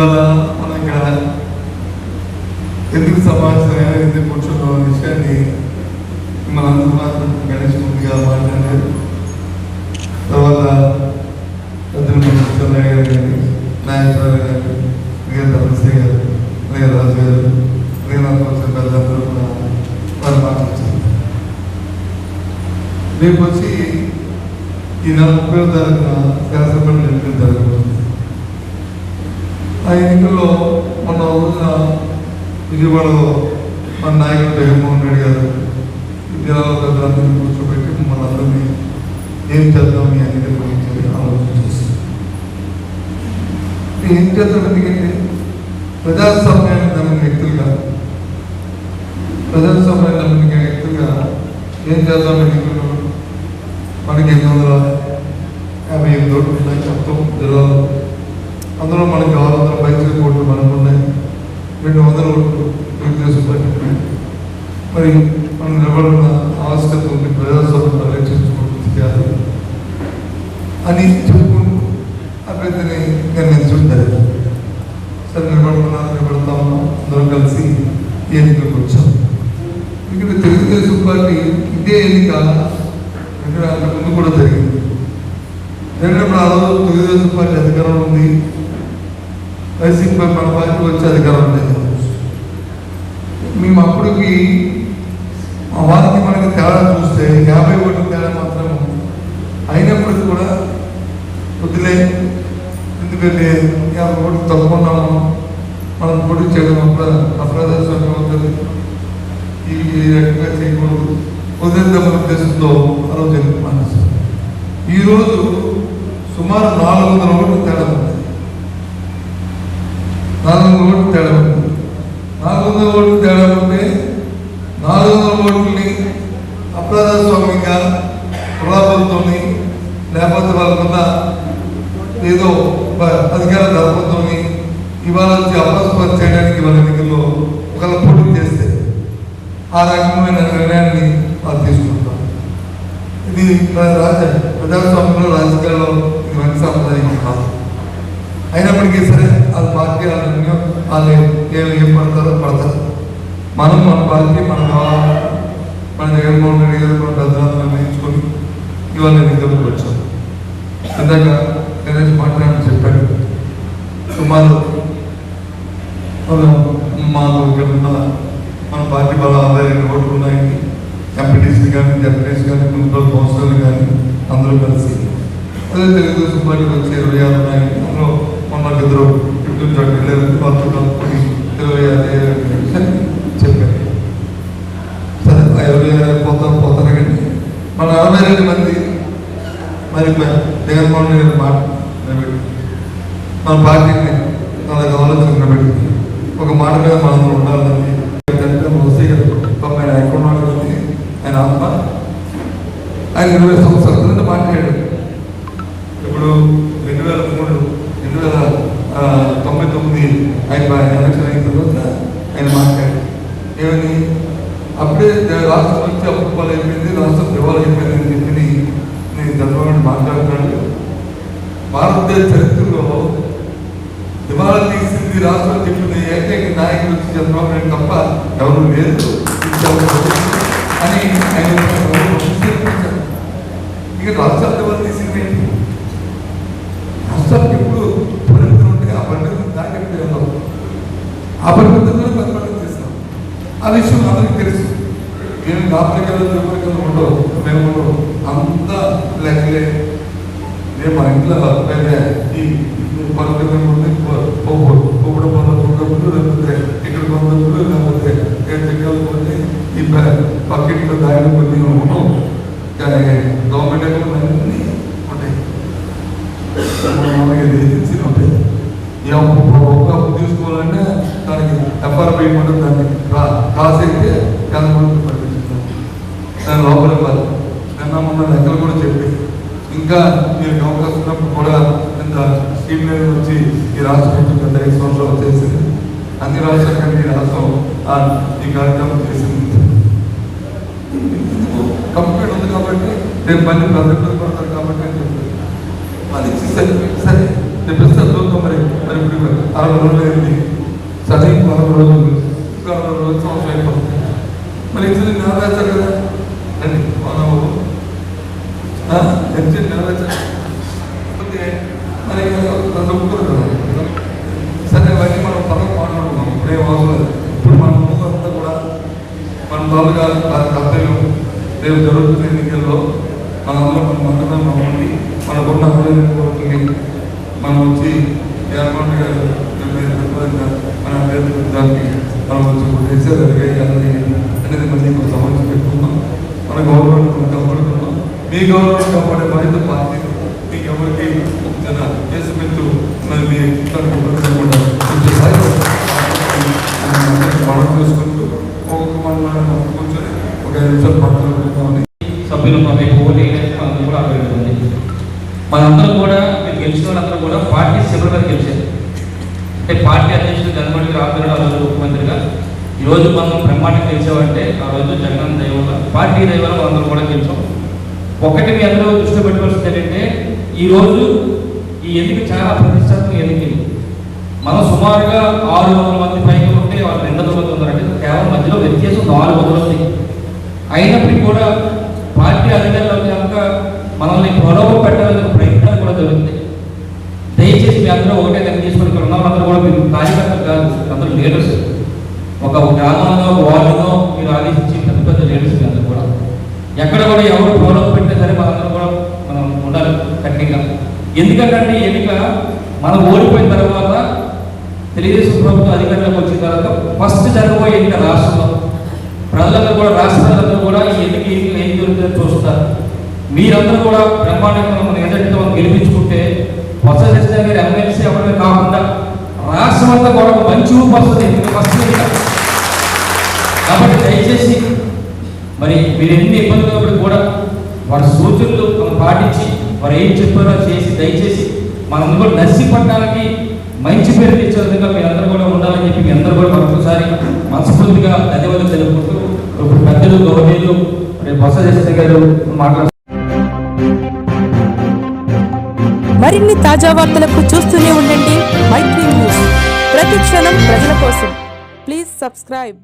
ఇవాళ మనం ఇక్కడ ఎందుకు సమావేశం ఎందుకు కూర్చున్నాం అనే విషయాన్ని మనందరూ మాత్రం గణేష్ ముందుగా మాట్లాడారు తర్వాత పెద్దలు మన చెన్నయ్య గారు కానీ నాయకురావు గారు అలాగే ధర్మశ్రీ గారు అలాగే రాజు గారు అలాగే నాకు వచ్చిన పెద్దలందరూ కూడా వారు మాట్లాడుతున్నారు రేపు వచ్చి ఈ నెల ముప్పై తారీఖున శాసనసభ్యులు ఎన్నికలు జరగబోతుంది ఆ ఎన్నికల్లో మొన్న రోజున విజయవాడలో మన నాయకుడు జగన్మోహన్ రెడ్డి గారు ఈ జిల్లాలో పెద్దలందరినీ కూర్చోబెట్టి మమ్మల్ని అందరినీ ఏం చేద్దాం మీ ఎన్నికల గురించి ఆలోచన చేస్తాం ఏం చేద్దాం ఎందుకంటే ప్రజాస్వామ్యాన్ని నమ్మిన వ్యక్తులుగా ప్రజాస్వామ్యాన్ని నమ్మిన వ్యక్తులుగా ఏం చేద్దాం ఎన్నికల్లో మనకి ఎనిమిది వందల యాభై ఎనిమిది ఓట్లు ఉన్నాయి. మొత్తం జిల్లాలో అందులో మనకి ఆరు వందల పైసలు కోట్లు మనకు ఉన్నాయి రెండు వందల ఓట్లు తెలుగుదేశం పార్టీ మరి మనం నిలబడిన ఆవశ్యకత ఉంది ప్రజాస్వామ్యం పరిరక్షించుకోవడం చేయాలి. అని చెప్పుకుంటూ అభ్యర్థిని నిర్ణయించడం జరిగింది. సరే నిలబడుతున్నా నిలబడతా ఉన్నాం అందరం కలిసి ఈ ఎన్నికలకు వచ్చాం. ఇక్కడ తెలుగుదేశం పార్టీ ఇదే ఎన్నిక ఇక్కడ అంతకు ముందు కూడా జరిగింది. జరిగినప్పుడు ఆ రోజు తెలుగుదేశం పార్టీ అధికారంలో ఉంది. వైసీపీ మన పార్టీ వచ్చి అధికారం లేదు. మేము అప్పటికి మా వారికి మనకి తేడా చూస్తే యాభై ఓట్ల తేడా మాత్రం అయినప్పటికీ కూడా వదిలే ఎందుకంటే యాభై ఓట్లు తక్కున్నాము మనం పోటీ చేయడం అప్పుడు అప్రదర్శనం అవుతుంది ఈ రకంగా చేయకూడదు. వదిలేద్దామన్న ఉద్దేశంతో ఆ రోజు ఈరోజు సుమారు నాలుగు వందల ఓట్లు తేడా ఉంది. నాలుగు ఓట్లు తేడా ఉంది. నాలుగు వందల ఓట్లు తేడా ఉంటే నాలుగు వందల ఓట్లని అప్రజాస్వామ్యంగా ప్రలాపంతోని లేకపోతే వాళ్ళకున్న ఏదో అధికార ధర్మంతోని ఇవాళ వచ్చి అపస్పరం చేయడానికి వాళ్ళ ఎన్నికల్లో ఒకళ్ళ పోటీ చేస్తే ఆ రకమైన నిర్ణయాన్ని వాళ్ళు తీసుకుంటారు. ఇది రాజ ప్రజాస్వామ్యంలో రాజకీయాల్లో ఇది మంచి సాంప్రదాయం కాదు. అయినప్పటికీ సరే వాళ్ళ పార్టీ వాళ్ళ వాళ్ళు ఏం ఏం పడతారో. పడతారు మనం మన పార్టీ మన మన జగన్మోహన్ రెడ్డి గారు మన పెద్దలను నిర్ణయించుకొని ఇవాళ ఎన్నికలకు వచ్చాం. ఇందాక గణేష్ మాట్లాడి చెప్పాడు. సుమారు మనం మాకు ఇక్కడ ఉన్న మన పార్టీ వాళ్ళ అరవై ఓట్లు ఉన్నాయి. ఎంపీటీసీ కానీ జడ్పీటీసీ కానీ మున్సిపల్ కౌన్సిలర్లు కానీ అందరూ కలిసి అదే తెలుగుదేశం పార్టీకి వచ్చి ఇరవై ఆరు ఉన్నాయి. అందులో మొన్న ఇద్దరు ఫిఫ్టీ వెళ్ళారు ఇరవై ఆరు అని చెప్పారు. సరే ఆ ఇరవై ఆరు పోతాం పోతారు కానీ మన అరవై రెండు మంది మరి జగన్మోహన్ రెడ్డి మాట నిలబెట్టి మన పార్టీని అలాగ ఆలోచన నిలబెట్టి ఒక మాట మీద మనం ఉండాలని ఏంటంటే వస్తే పాప ఆయన ఎక్కడ ఉన్నాడు కానీ ఆయన ఆత్మ ఆయన ఇరవై సంవత్సరాల క్రింద మాట్లాడాడు ఇప్పుడు రెండు వేల మూడు రెండు వేల ఆ, తొంభై తొమ్మిది ఆయన ఎలక్షన్ అయిన తర్వాత ఆయన మాట్లాడారు. ఏమని? అప్పుడే రాష్ట్రం వచ్చి అప్పులు అయిపోయింది రాష్ట్రం దివాళ అయిపోయింది అని చెప్పి నేను చంద్రబాబు మాట్లాడుతున్నాడు భారతదేశ చరిత్రలో దివాళా తీసింది రాష్ట్రం చెప్పింది ఏకైక నాయకుడు వచ్చి చంద్రబాబు నాయుడు తప్ప ఎవరు లేదు అని ఆయన విశ్లేషించారు. ఇక రాష్ట్రాలు దివాళా తీసింది? ఆ ప్రతిపాదన చేస్తాం ఆ విషయం అందరికీ తెలుసు మేము ఆఫ్రికాలో త్రిపురికలు ఉండవు మేము ఉండవు అంత లెక్కలే మేము మా ఇంట్లో అయితే ఈ పనులు ఉండి పొప్పుడు పొందకుండా లేకపోతే ఇక్కడ పొందకుండా లేకపోతే ఎక్కడికి పోతే ఈ పక్కింట్లో దాని కొన్ని ఉండవు గవర్నమెంట్ ఏమో అన్నీ ఉంటాయి మనకి ఏజెన్సీ ఉంటాయి ఏ ఒక్క తీసుకోవాలంటే ఎఫ్ఆర్పి దాన్ని రా- కాసైతే కనుగొని పంపించుతాం దాని లోపల ఇవ్వాలి నిన్న మొన్న లెక్కలు కూడా చెప్పి ఇంకా మీరు అవకాశం కూడా ఇంత స్కీమ్ మీద వచ్చి ఈ రాష్ట్రం పెద్ద ఐదు సంవత్సరాలు చేసింది అన్ని రాష్ట్రాల కంటే ఈ రాష్ట్రం ఈ కార్యక్రమం చేసింది. కంప్లీట్ ఉంది కాబట్టి రేపు మళ్ళీ ప్రజలు పడతారు కాబట్టి అని చెప్పారు. అది సరే సరే తెప్పిస్తే చూద్దాం మరి మరి ఇప్పుడు అరవై రోజులు అయింది. సరే వారం రోజులు రోజు సంవత్సరం అయిపోతుంది మరి ఇద్దరు నెరవేర్చారు కదా రండి మానవుడు ఎంత నెరవేర్చారు ఓకే. మరి రెండు కదా. సరే అవన్నీ మనం త్వరగా మాట్లాడుకున్నాం ఇప్పుడే అవసరం ఇప్పుడు మన ముఖంతా కూడా మన తాలూకా కర్తవ్యం రేపు జరుగుతున్న ఎన్నికల్లో మనందరం మన మద్దతు ఉండి మనకున్న అభివృద్ధి మనం వచ్చి ఏర్పాటు గారు మన అభ్యర్థి మనం వచ్చి చేసేది అనేది మళ్ళీ ఇప్పుడు సమస్య పెట్టుకున్నాం మన గవర్నమెంట్ మనం కాపాడుకున్నాం మీ కాపాడే బాధ్యత పార్టీ మీకు ఎవరికి జన కేసు పెట్టు మరి మీ ఇష్టానికి ఉపయోగపడకుండా మనం చేసుకుంటూ ఒక మన కూర్చొని ఒక ఐదు నిమిషాలు మాట్లాడుకుంటామని సభ్యులు రేపు ఓటు వేయడానికి కూడా అభివృద్ధి మనందరం కూడా మీరు గెలిచిన వాళ్ళందరూ కూడా పార్టీ సభ్యులు మీద గెలిచారు. అంటే పార్టీ అధ్యక్షుడు జగన్మోహన్ గారు ఆధ్వర్యంలో ఆ రోజు ముఖ్యమంత్రిగా ఈరోజు మనం బ్రహ్మాండం గెలిచామంటే ఆ రోజు జగన్ దైవంలో పార్టీ దైవంలో మనందరం కూడా గెలిచాం. ఒకటి మీ అందరూ దృష్టి పెట్టుకోవాల్సింది ఏంటంటే ఈరోజు ఈ ఎన్నిక చాలా ప్రతిష్టాత్మక ఎన్నిక మనం సుమారుగా ఆరు వందల మంది పైకి ఉంటే వాళ్ళు రెండు వందల మంది ఉన్నారంటే కేవలం మధ్యలో వ్యత్యాసం నాలుగు వందలు ఉంది అయినప్పటికీ కూడా పార్టీ అధికారులు కనుక మనల్ని ప్రలోభ పెట్టాలనే ప్రయత్నాలు కూడా జరుగుతుంది దయచేసి మీ అందరూ ఒకటే దగ్గర తీసుకుని ఇక్కడ ఉన్న కూడా మీరు కార్యకర్తలు కాదు అందరూ లీడర్స్. ఒక గ్రామంలో ఒక వార్డులో మీరు ఆదేశించి పెద్ద పెద్ద లీడర్స్ మీ అందరూ కూడా ఎక్కడ కూడా ఎవరు ప్రలోభ పెట్టినా సరే మనందరూ కూడా మనం ఉండాలి కఠినంగా ఎందుకంటే ఎన్నిక మనం ఓడిపోయిన తర్వాత తెలుగుదేశం ప్రభుత్వం అధికారంలోకి వచ్చిన తర్వాత ఫస్ట్ జరగబోయే ఎన్నిక రాష్ట్రంలో. ప్రజలందరూ కూడా రాష్ట్రాలందరూ కూడా ఈ ఎన్నిక ఎన్నిక ఏం జరుగుతుందో చూస్తారు. మీరందరూ కూడా బ్రహ్మాండంగా మనం ఏదైతే మనం గెలిపించుకుంటే బొత్స సత్యనారాయణ గారు ఎమ్మెల్సీ అవ్వడమే కాకుండా రాష్ట్రం అంతా కూడా మంచి ఊపు వస్తుంది. ఫస్ట్ కాబట్టి దయచేసి మరి మీరు ఎన్ని ఇబ్బందులు కూడా వారి సూచనలు మనం పాటించి వారు ఏం చెప్పారో చేసి దయచేసి మనందరూ కూడా నర్సిపట్నానికి మంచి పేరు తెచ్చే విధంగా మీరందరూ కూడా ఉండాలని చెప్పి మీ అందరూ కూడా మరొకసారి మనస్ఫూర్తిగా ధన్యవాదాలు తెలుపుకుంటూ ఇప్పుడు పెద్దలు గౌరవీయులు రేపు బొత్స చేస్తే గారు మాట్లాడుతున్నారు మరిన్ని తాజా వార్తలకు చూస్తూనే ఉండండి. మైత్రి న్యూస్. ప్రతి క్షణం ప్రజల కోసం. Please subscribe.